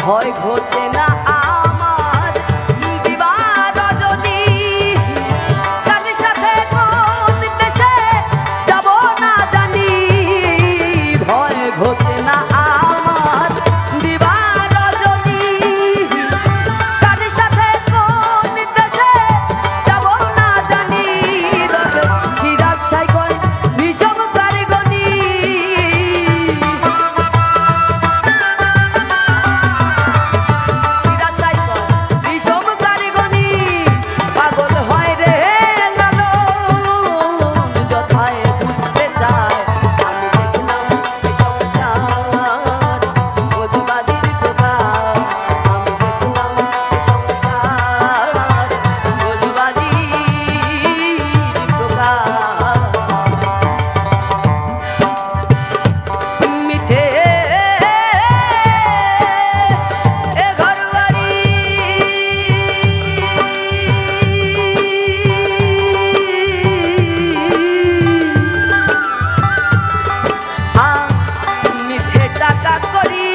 ভয় ঘটে না Gloria.